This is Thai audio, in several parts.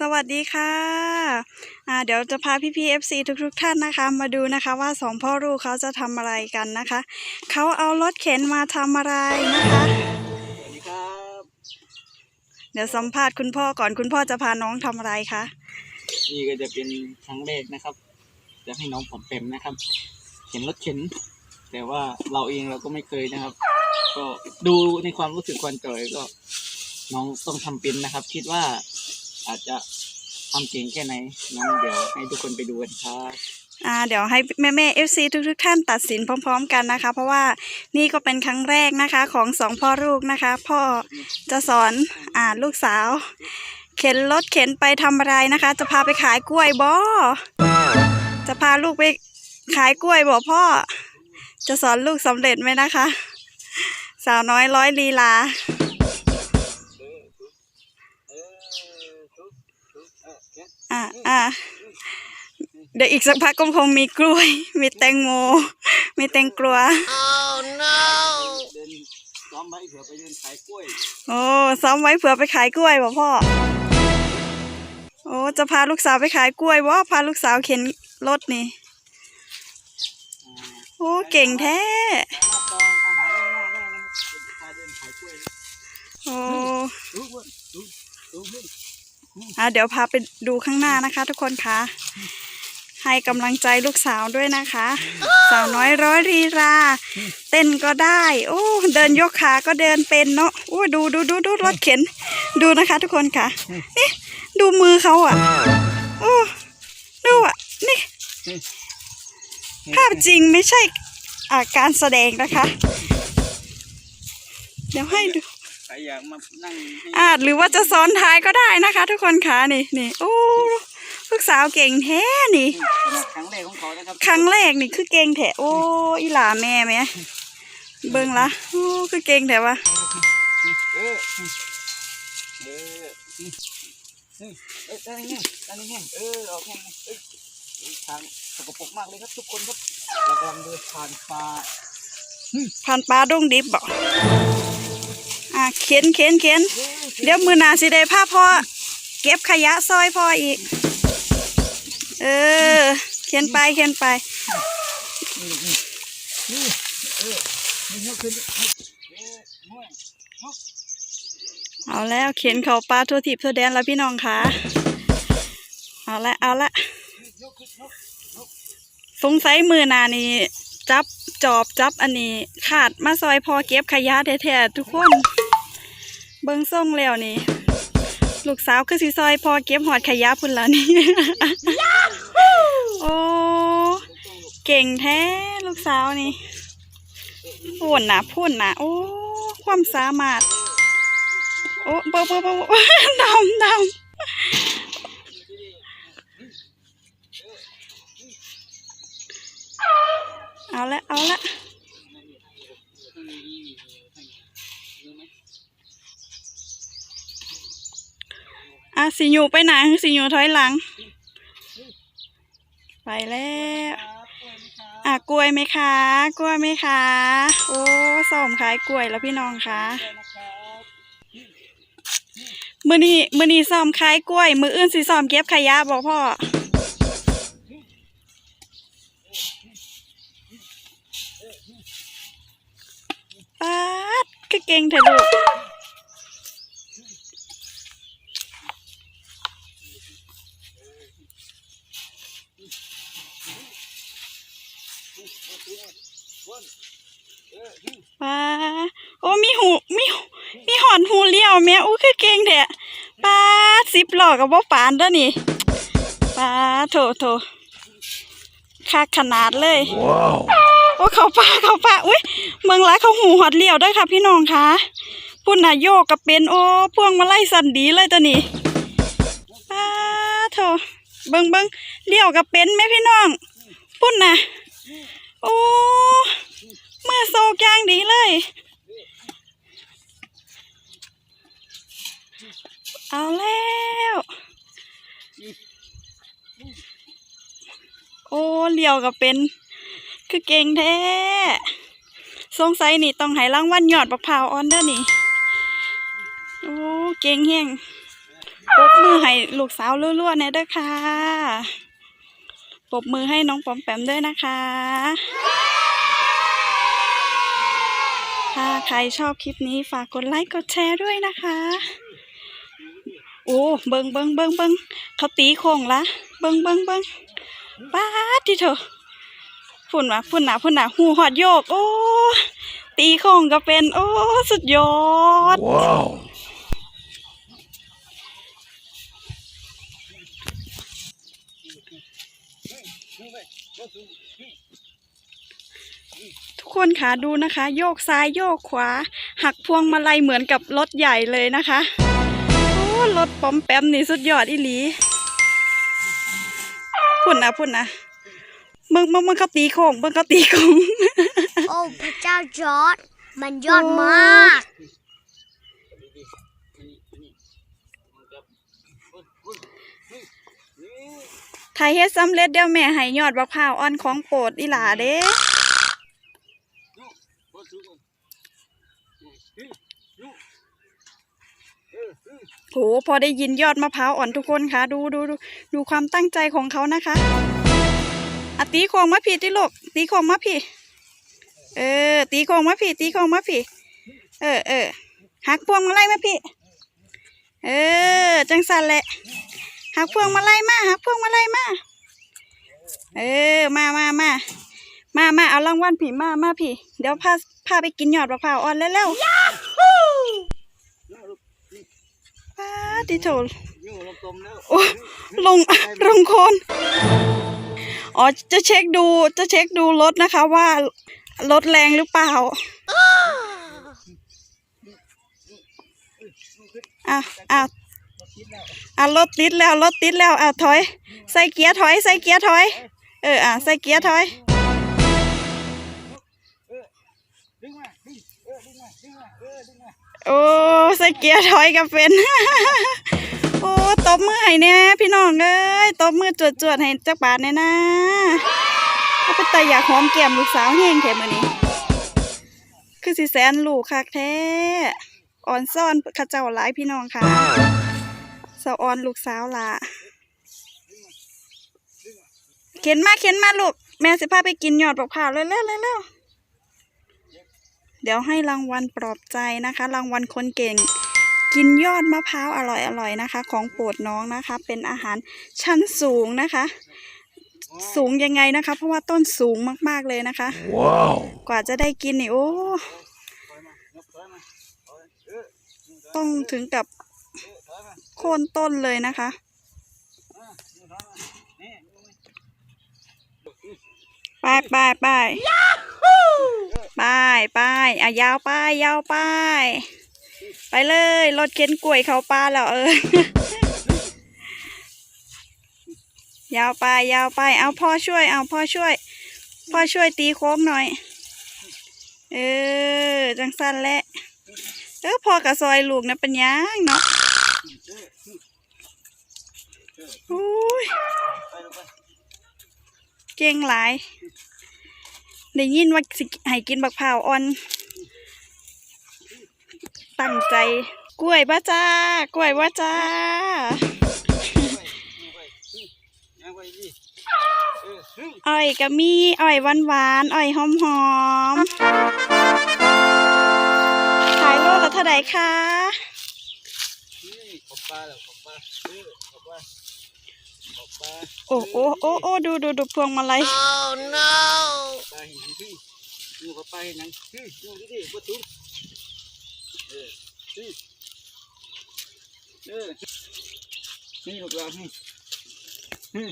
สวัสดีค่ะอ่าเดี๋ยวจะพาพี่พีเอฟซีทุกๆท่านนะคะ มาดูนะคะว่าสองพ่อลูกเขาจะทำอะไรกันนะคะ เขาเอารถเข็นมาทำอะไรนะคะสวัสดีครับเดี๋ยวสัมภาษณ์คุณพ่อก่อนคุณพ่อจะพาน้องทำอะไรคะนี่ก็จะเป็นครั้งแรกนะครับ จะให้น้องผมเป็นนะครับ เข็นรถเข็น แต่ว่าเราเองเราก็ไม่เคยนะครับ ก็ดูในความรู้สึกควันจอยก็ น้องต้องทำเป็นนะครับ คิดว่า อาจจะทำเก่งแค่ไหนน้องเดี๋ยวให้ทุกคนไปดูกันครับอ่าเดี๋ยวให้แม่แม่เอฟซีทุกๆท่านตัดสินพร้อม ๆ กันนะคะ เพราะว่านี่ก็เป็นครั้งแรกนะคะของสองพ่อลูกนะคะ พ่อจะสอนอ่าลูกสาว เข็นรถเข็นไปทำอะไรนะคะ จะพาไปขายกล้วยบอจะพาลูกไปขายกล้วยบอพ่อ จะสอนลูกสำเร็จไหมนะคะ สาวน้อยร้อยลีลาอ่า เดี๋ยวอีกสักพักก็คงมีกล้วย มีแตงโม มีแตงกลัวเดินซ้อมไว้เผื่อไปเดินขายกล้วย โอ้ซ้อมไว้เผื่อไปขายกล้วยบ่พ่อ โอ้จะพาลูกสาวไปขายกล้วยบ่พาลูกสาวเข็นรถนี่อ่าโอ้เก่งแท้สามารถจองอาหารล่วงหน้าได้นะครับเป็นพาเดินขายกล้วยโอ้ดูเว้ยดูดูเว้ยอะเดี๋ยวพาไปดูข้างหน้านะคะ ทุกคนคะ ให้กำลังใจลูกสาวด้วยนะคะ สาวน้อยร้อยรีรา เต้นก็ได้โอ้เดินยกขาก็เดินเป็นเนาะโอ้ดูดูดูดูรถเข็น ดูนะคะทุกคนค่ะนี่ดูมือเขาอะโอ้ดูอะนี่ ภาพจริงไม่ใช่อาการแสดงนะคะ เดี๋ยวให้ดูใครอยากมานั่งให้อาจหรือว่าจะซ้อนท้ายก็ได้นะคะ ทุกคนคะนี่นี่โอ้ ลูกสาวเก่งแท้นี่เป็นครั้งแรกของเขานะครับครั้งแรกนี่คือเก่งแท้โอ้อีหลาแม่ไหมเบิ่งละโอ้คือเก่งแท้วะเออเออเออเออด้านนี้ด้านนี้เออเอาแค่นี้เอ้ยทางสกปรกมากเลยครับทุกคนครับเรากำลังเดินผ่านป่าผ่านปลาดงดิบบอกอะเข็นเข็นเข็นเดี๋ยวมือหนาสิได้พาพ่อเก็บขยะซอยพ่ออีก เออ เข็นไปเข็นไปนี่ยนเออม่วงเอาแล้วเข็นเขาปลาทั่วทิพย์ทั่วแดนแล้วพี่น้องคะเอาละเอาละสงสัยมือนานี่จับจอบจับอันนี้ขาดมาซอยพอเก็บขยะแท้ๆทุกคน เบิ้งส่งแล้วนี่ ลูกสาวคือสิซอยพอเก็บหอดขยะพุ่นละนี่ โอ้ เก่งแท้ลูกสาวนี่พ่นนะพุ่นนะโอ้ ความสามารถ โอ้เบอร์เบอร์เบอร์ดำดำเอาละเอาละอะสิอยู่ไปไหนสิอยู่ถอยหลัง ไปแล้วอะกล้วยไหมคะ กล้วยไหมคะ โอ้ส้มขายกล้วยแล้วพี่น้องคะมือนี้มือนี้ซ้อมขายกล้วย มืออื่นสิซ้อมเก็บขยะบอกพ่อป๊าดก็เก่งเถอะลูก แม่อู้คือเก่งแท้ป๊าดสิบหลอกกับบ่ปานเด้อนี่ป๊าดโถโถคักขนาดเลยโอ้เขาป่าเขาป่าอุ้ยเมืองหลายเขาหูหอดเลี้ยวด้วยค่ะพี่น้องคะพุ่นน่ะโยกกับเป็นโอ้พวงมาไล่สันดีเลยตัวนี้ป้าโถเบิงเบิงเลี้ยวกับเป็นไหมพี่น้อง พุ่นน่ะโอ้เมื่อโซกอย่างดีเลย เอาแล้ว โอ้เลี้ยวกับเป็น คือเก่งแท้สงสัยนี่ต้องให้รางวัลยอดบักพร้าวออนเด้อนี่ โอ้เก่งแฮงปรบมือให้ลูกสาวรั่วๆแน่เด้อค่ะปรบมือให้น้องปอมแปมด้วยนะคะ ถ้าใครชอบคลิปนี้ฝากกดไลค์กดแชร์ด้วยนะคะ โอ้เบิงเบิงเบิงเบิงเขาตีโค้งละเบิงเบิงเบิงป้าดที่เถอะฝุ่นวะฝุ่นหนาฝุ่นหนาหูหอดโยก โอ้ตีโค้งก็เป็น โอ้สุดยอด Wow. ทุกคนค่ะดูนะคะ โยกซ้ายโยกขวา หักพวงมาลัยเหมือนกับรถใหญ่เลยนะคะโอ้ รถปอมแปมนี่สุดยอดอีหลีพุ่นนะพุ่นนะมึงมึงมึงเขาตีโค้งมึงเขาตีโค้งโอ้พระเจ้าจอร์ดมันยอดมากถ้าเฮ็ดสำเร็จเดี๋ยวแม่ให้ยอดบักพร้าวอ่อนของโปรดอีหลาเด้ โหพอได้ยินยอดมะพร้าวอ่อนทุกคนค่ะ ดูดูดูดูความตั้งใจของเขานะคะอตีโคงมาพี่ที่ลูกตีโคงมาพี่เออ ตีโคงมาพี่ตีโคงมาพี่เออเออหักพวงมาไล่มาพี่ เออ จังสันแหละหักพวงมาไล่มาหักพวงมาไล่มา เออ มามามามามาเอารางวัลผีมามาพี่เดี๋ยวพาพาไปกินยอดมะพร้าวอ่อนเร็วๆ ป้าดิโถยู่ลงกลมแล้วโอ้ลงลงโคน อ๋อ จะเช็คดูจะเช็คดูรถนะคะว่ารถแรงหรือเปล่า อะอะอะรถติดแล้วรถติดแล้วอะถอย ใส่เกียร์ถอย ใส่เกียร์ถอย เอออะใส่เกียร์ถอย โอ้ใส่เกียร์ถอยกับเป็น โอ้ตบมือให้แน่พี่น้องเอ้ยตบมือจวดจวดๆให้จักบาทแน่นะก็เป็นตาอยากหอมแก้มลูกสาวแห้งแท้มื้อนี้ คือสิแสนลูกคักแท้อ่อนซ่อนข้าเจ้าหลายพี่น้องค่ะสาวอ่อนลูกสาวละเข็นมาเข็นมาลูก แม่สิพาไปกินยอดบักพร้าวเร็วๆเร็วๆ เดี๋ยวให้รางวัลปลอบใจนะคะ รางวัลคนเก่ง กินยอดมะพร้าวอร่อยๆนะคะ ของโปรดน้องนะคะ เป็นอาหารชั้นสูงนะคะ สูงยังไงนะคะ เพราะว่าต้นสูงมากๆเลยนะคะ Wow. กว่าจะได้กินนี่โอ้ถอยมายกถอยมาถอยเออต้องถึงกับเออถอยมาโค่นต้นเลยนะคะอ่าถอยมานี่ไปไปไปไปไป อะยาวไปยาวไปไปเลยรถเข็นกล้วยเขาปลาแล้วเออยาวไปยาวไป เอาพ่อช่วย เอาพ่อช่วย พ่อช่วยตีโค้งหน่อย เออ จังสั้นแหละเออพ่อกับซอยลูกนะเป็นยังเนาะอุ้ยเก่งหลาย ได้ยินว่าสิให้กินบักพร้าอ่อน ตั้งใจกล้วยบ้าจ้ากล้วยบ้าจ้ายังไปดิเออฮึอ้อยก็มีอ้อยหวานหวานๆอ้อยหอมหอมๆขายโลละเท่าไหร่คะนี่ขอบปลาแล้วขอบปลาเออขอบปลาขอบปลาโอ้โอ้โอ้โอ้ดูดูดูพวงมาลัย Oh no ปลาเห็นหนังฮึดูขอบปลาเห็นหนังฮึดูดิดิวัตถุเออฮึเออ นี่ลูกหลานฮึฮึ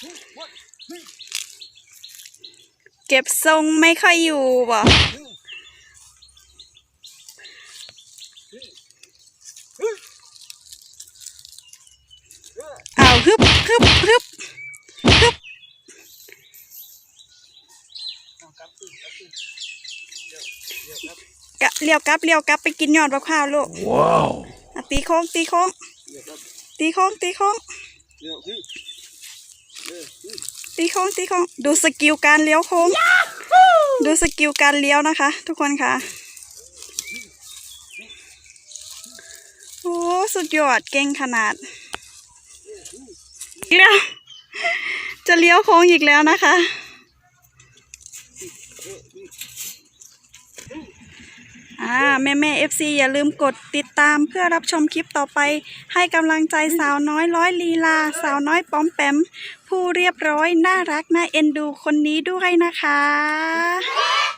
ฮึวัดฮึเก็บทรงไม่ค่อยอยู่บ่ ฮึเออ อ้าวฮึบฮึบฮึบฮึบ เอากลับขึ้นกลับขึ้นเดี๋ยวเดี๋ยวครับ กะ เลี้ยวกลับเลี้ยวกลับไปกินยอดมะพร้าวลูก Wow. อะตีโค้งตีโค้งเดี๋ยวครับตีโค้งตีโค้งเดี๋ยวฮึเออฮึตีโค้งตีโค้งดูสกิลการเลี้ยวโค้ง ดูสกิลการเลี้ยวนะคะ ทุกคนค่ะโอ้สุดยอดเก่งขนาดอีกแล้วจะเลี้ยวโค้งอีกแล้วนะคะ อ่าแม่แม่เอฟซีอย่าลืมกดติดตามเพื่อรับชมคลิปต่อไป ให้กำลังใจสาวน้อยร้อยลีลา สาวน้อยป้อมแปม ผู้เรียบร้อย น่ารัก น่าเอ็นดูคนนี้ด้วยนะคะ